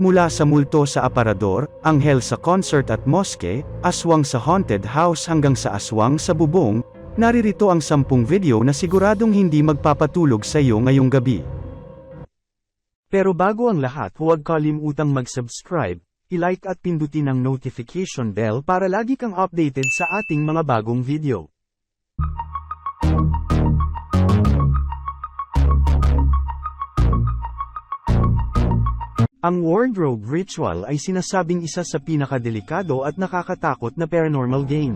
Mula sa multo sa aparador, anghel sa concert at moske, aswang sa haunted house hanggang sa aswang sa bubong, naririto ang sampung video na siguradong hindi magpapatulog sa iyo ngayong gabi. Pero bago ang lahat huwag kalimutang mag-subscribe, i-like at pindutin ang notification bell para lagi kang updated sa ating mga bagong video. Ang wardrobe ritual ay sinasabing isa sa pinakadelikado at nakakatakot na paranormal game.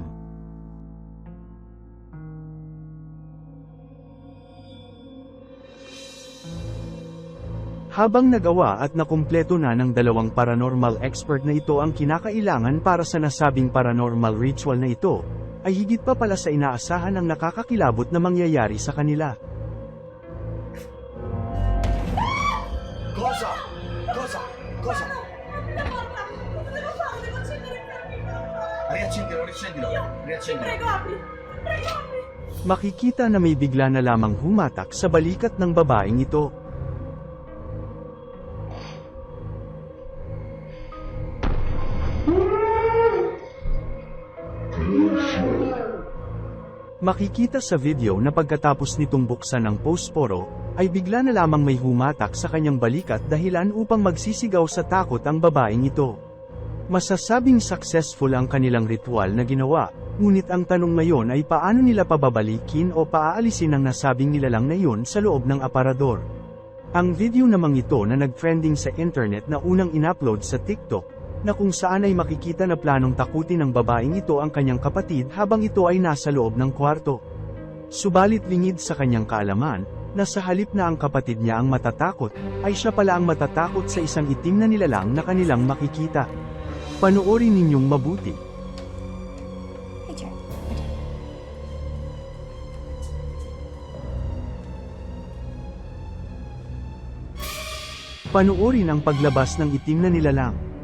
Habang nagawa at nakumpleto na ng dalawang paranormal expert na ito ang kinakailangan para sa nasabing paranormal ritual na ito, ay higit pa pala sa inaasahan ang nakakakilabot na mangyayari sa kanila. Cosa? Cosa? Cosa? Riaccendilo, riaccendilo, riaccendilo. Prego, apri. Prego, apri. Makikita na may bigla na lamang humatak sa balikat ng babaeng ito. Makikita sa video na pagkatapos nitong buksan ang posporo, ay bigla na lamang may humatak sa kanyang balikat dahilan upang magsisigaw sa takot ang babaeng ito. Masasabing successful ang kanilang ritual na ginawa, ngunit ang tanong ngayon ay paano nila pababalikin o paaalisin ang nasabing nilalang na yun sa loob ng aparador. Ang video namang ito na nag-trending sa internet na unang inupload sa TikTok, na kung saan ay makikita na planong takutin ng babaeng ito ang kanyang kapatid habang ito ay nasa loob ng kwarto. Subalit lingid sa kanyang kaalaman, na sa halip na ang kapatid niya ang matatakot, ay siya pala ang matatakot sa isang itim na nilalang na kanilang makikita. Panoorin ninyong mabuti. Panoorin ang paglabas ng itim na nilalang.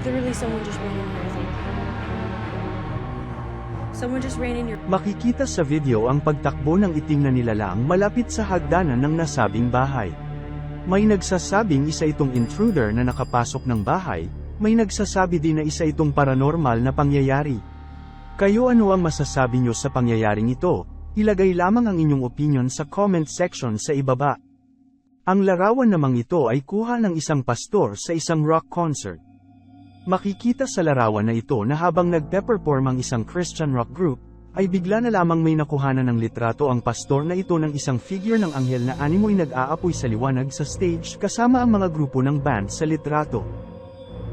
Literally someone just ran in here, I think. Someone just ran in your Makikita sa video ang pagtakbo ng itim na nilalang malapit sa hagdanan ng nasabing bahay. May nagsasabing isa itong intruder na nakapasok ng bahay, may nagsasabi din na isa itong paranormal na pangyayari. Kayo ano ang masasabi nyo sa pangyayaring ito? Ilagay lamang ang inyong opinion sa comment section sa ibaba. Ang larawan namang ito ay kuha ng isang pastor sa isang rock concert. Makikita sa larawan na ito na habang nagpe-perform ang isang Christian rock group, ay bigla na lamang may nakuhanan ng litrato ang pastor na ito ng isang figure ng anghel na animoy nag-aapoy sa liwanag sa stage kasama ang mga grupo ng band sa litrato.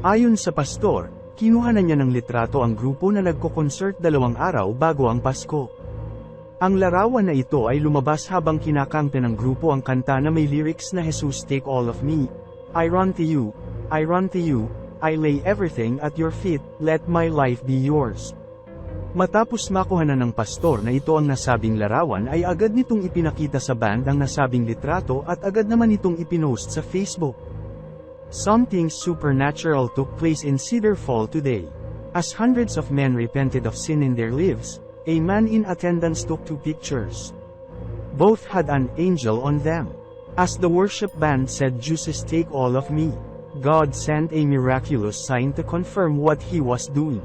Ayon sa pastor, kinuha na niya ng litrato ang grupo na nagko-concert dalawang araw bago ang Pasko. Ang larawan na ito ay lumabas habang kinakanta ng grupo ang kanta na may lyrics na Jesus take all of me. I run to you, I run to you, I lay everything at your feet, let my life be yours. Matapos makuha na ng pastor na ito ang nasabing larawan ay agad nitong ipinakita sa band ang nasabing litrato at agad naman itong ipinost sa Facebook. Something supernatural took place in Cedar Fall today. As hundreds of men repented of sin in their lives, a man in attendance took two pictures. Both had an angel on them. As the worship band said Jesus take all of me. God sent a miraculous sign to confirm what he was doing.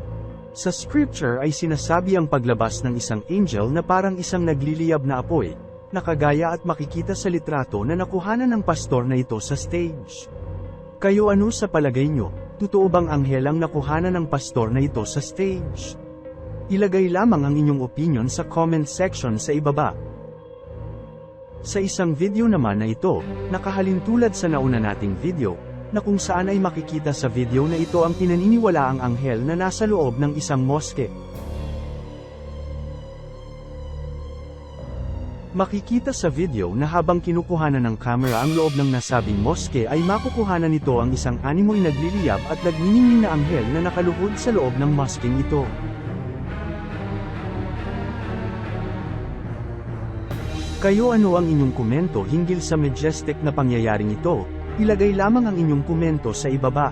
Sa scripture ay sinasabi ang paglabas ng isang angel na parang isang nagliliyab na apoy, nakagaya at makikita sa litrato na nakuhanan ng pastor na ito sa stage. Kayo ano sa palagay nyo, totoo bang anghel ang nakuhanan ng pastor na ito sa stage? Ilagay lamang ang inyong opinion sa comment section sa ibaba. Sa isang video naman na ito, nakahalin tulad sa nauna nating video, na kung saan ay makikita sa video na ito ang pinaniniwalaang anghel na nasa loob ng isang moske. Makikita sa video na habang kinukuhanan ng camera ang loob ng nasabing moske ay makukuhanan nito ang isang animoy nagliliyab at nagniningning na anghel na nakaluhod sa loob ng mosking ito. Kayo ano ang inyong komento hinggil sa majestic na pangyayaring ito? Ilagay lamang ang inyong komento sa ibaba.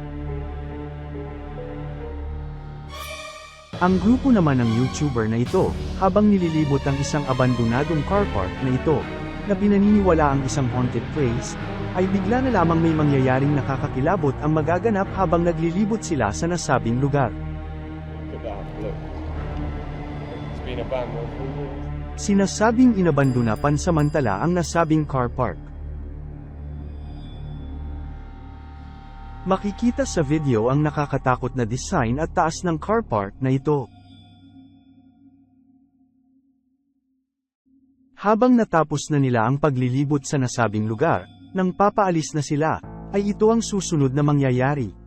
Ang grupo naman ng YouTuber na ito, habang nililibot ang isang abandonadong car park na ito, na pinaniniwala ang isang haunted place, ay bigla na lamang may mangyayaring nakakakilabot ang magaganap habang naglilibot sila sa nasabing lugar. Look. It's been abandoned for years. Sinasabing inabandona pansamantala ang nasabing car park. Makikita sa video ang nakakatakot na design at taas ng car park na ito. Habang natapos na nila ang paglilibot sa nasabing lugar, nang papaalis na sila, ay ito ang susunod na mangyayari.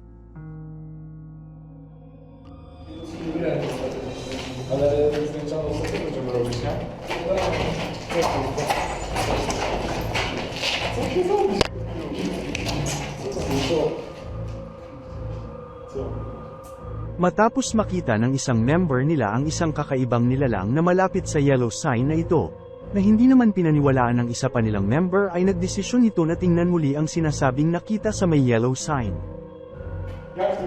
Matapos makita ng isang member nila ang isang kakaibang nilalang na malapit sa yellow sign na ito, na hindi naman pinaniwalaan ng isa pa nilang member ay nagdesisyon ito na tingnan muli ang sinasabing nakita sa may yellow sign. Jak tu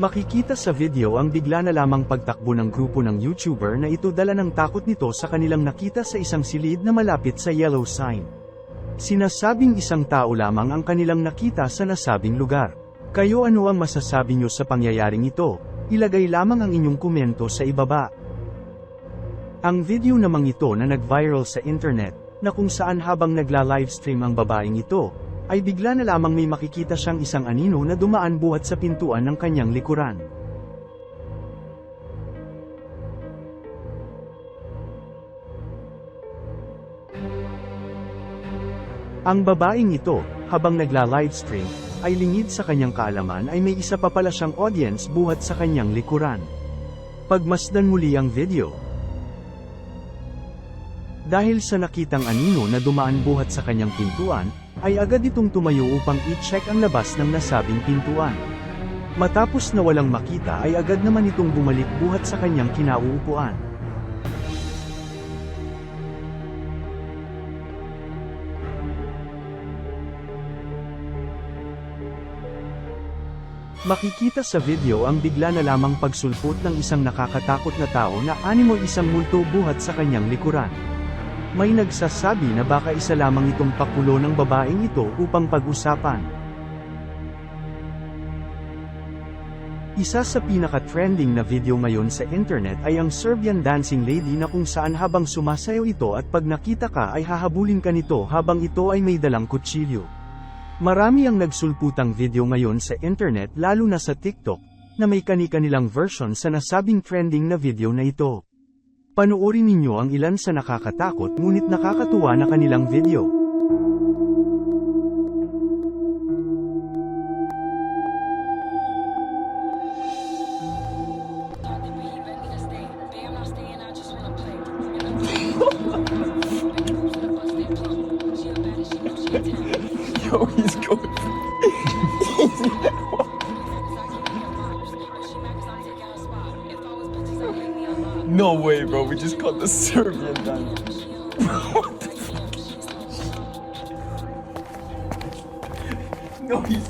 Makikita sa video ang bigla na lamang pagtakbo ng grupo ng YouTuber na ito dala ng takot nito sa kanilang nakita sa isang silid na malapit sa yellow sign. Sinasabing isang tao lamang ang kanilang nakita sa nasabing lugar. Kayo ano ang masasabi nyo sa pangyayaring ito? Ilagay lamang ang inyong komento sa ibaba. Ang video namang ito na nag-viral sa internet, na kung saan habang nagla-livestream ang babaeng ito, ay bigla na lamang may makikita siyang isang anino na dumaan buhat sa pintuan ng kanyang likuran. Ang babaeng ito, habang nagla-livestream, ay lingid sa kanyang kaalaman ay may isa pa pala siyang audience buhat sa kanyang likuran. Pagmasdan muli ang video. Dahil sa nakitang anino na dumaan buhat sa kanyang pintuan, ay agad itong tumayo upang i-check ang labas ng nasabing pintuan. Matapos na walang makita ay agad naman itong bumalik buhat sa kanyang kinauupuan. Makikita sa video ang bigla na lamang pagsulpot ng isang nakakatakot na tao na animo isang multo buhat sa kanyang likuran. May nagsasabi na baka isa lamang itong pakulo ng babaeng ito upang pag-usapan. Isa sa pinaka-trending na video ngayon sa internet ay ang Serbian dancing lady na kung saan habang sumasayaw ito at pag nakita ka ay hahabulin ka nito habang ito ay may dalang kutsilyo. Marami ang nagsulputang video ngayon sa internet lalo na sa TikTok, na may kani-kanilang version sa nasabing trending na video na ito. Panoorin ninyo ang ilan sa nakakatakot ngunit nakakatuwa na kanilang video. No way, bro. We just caught the Serbian dance. what the fuck? No, he's.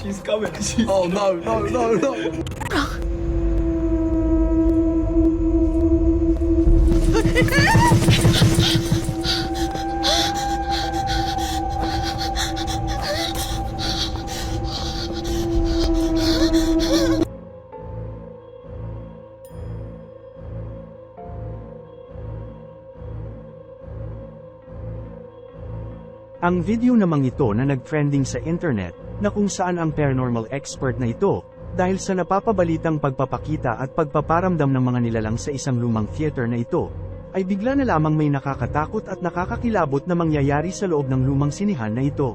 She's coming. She's oh no, no, no, no. Ang video namang ito na nag-trending sa internet, na kung saan ang paranormal expert na ito, dahil sa napapabalitang pagpapakita at pagpaparamdam ng mga nilalang sa isang lumang theater na ito, ay bigla na lamang may nakakatakot at nakakakilabot na mangyayari sa loob ng lumang sinihan na ito.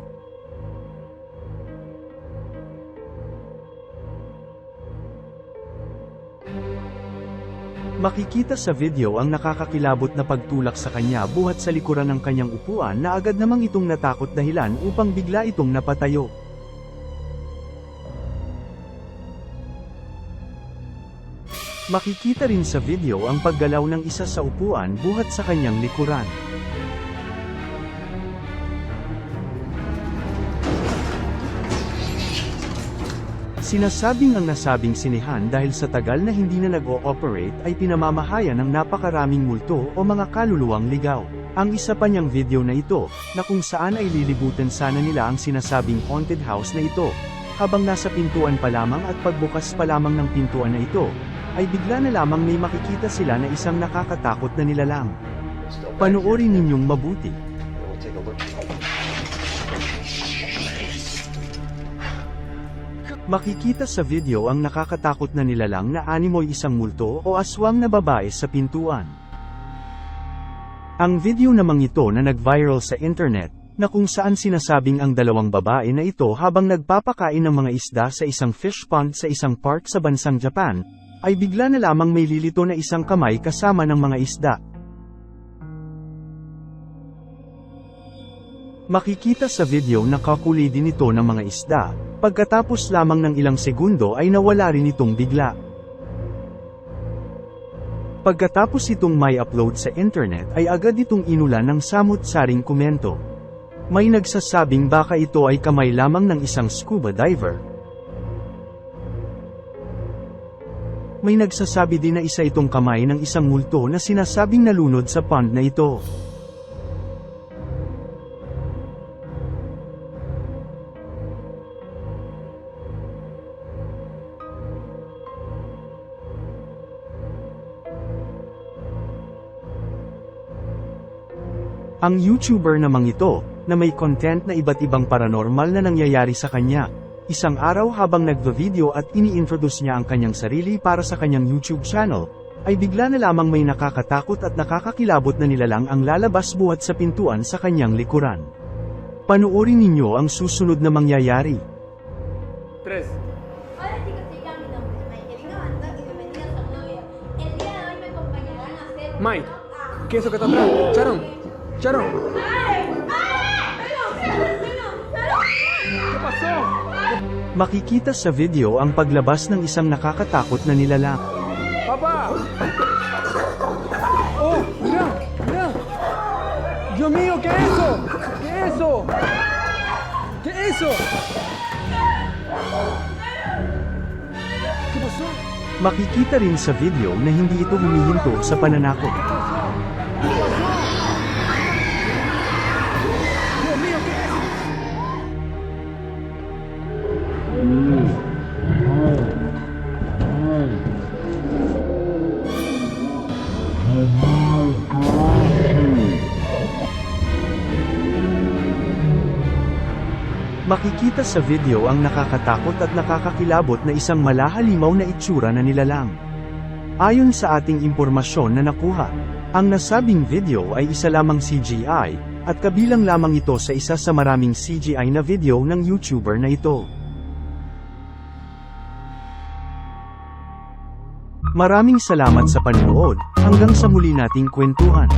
Makikita sa video ang nakakakilabot na pagtulak sa kanya buhat sa likuran ng kanyang upuan na agad namang itong natakot dahilan upang bigla itong napatayo. Makikita rin sa video ang paggalaw ng isa sa upuan buhat sa kanyang likuran. Sinasabing ang nasabing sinihan dahil sa tagal na hindi na nag-o-operate ay pinamamahayan ng napakaraming multo o mga kaluluwang ligaw. Ang isa pa niyang video na ito, na kung saan ay lilibutan sana nila ang sinasabing haunted house na ito, habang nasa pintuan pa lamang at pagbukas pa lamang ng pintuan na ito, ay bigla na lamang may makikita sila na isang nakakatakot na nilalang. Panoorin ninyong mabuti. Makikita sa video ang nakakatakot na nilalang na animoy isang multo o aswang na babae sa pintuan. Ang video namang ito na nag-viral sa internet, na kung saan sinasabing ang dalawang babae na ito habang nagpapakain ng mga isda sa isang fish pond sa isang park sa bansang Japan, ay bigla na lamang may lilito na isang kamay kasama ng mga isda. Makikita sa video na kakuli din ito ng mga isda, pagkatapos lamang ng ilang segundo ay nawala rin itong bigla. Pagkatapos itong may upload sa internet ay agad itong inulan ng samut-saring komento. May nagsasabing baka ito ay kamay lamang ng isang scuba diver. May nagsasabi din na isa itong kamay ng isang multo na sinasabing nalunod sa pond na ito. Ang YouTuber namang ito, na may content na iba't ibang paranormal na nangyayari sa kanya. Isang araw habang nagva-video at ini-introduce niya ang kanyang sarili para sa kanyang YouTube channel, ay bigla na lamang may nakakatakot at nakakakilabot na nilalang ang lalabas buhat sa pintuan sa kanyang likuran. Panuorin ninyo ang susunod na mangyayari. Tres. Ah. ¿qué es eso que está atrás? Sharon, Sharon, ¡Ay! ¡Ay! ¡Vengan! ¡Vengan! ¡Vengan! ¿qué pasó? Makikita sa video ang paglabas ng isang nakakatakot na nilalang. ¡Papá! ¡Oh! ¡Mira! ¡Mira! ¡Dios mío! ¿Qué es eso? ¿Qué es eso? ¿Qué es eso? ¿Qué pasó? Makikita rin sa video na hindi ito humihinto sa pananakot. Makikita sa video ang nakakatakot at nakakakilabot na isang malahalimaw na itsura na nilalang. Ayon sa ating impormasyon na nakuha, ang nasabing video ay isa lamang CGI, at kabilang lamang ito sa isa sa maraming CGI na video ng YouTuber na ito. Maraming salamat sa panonood, hanggang sa muli nating kwentuhan.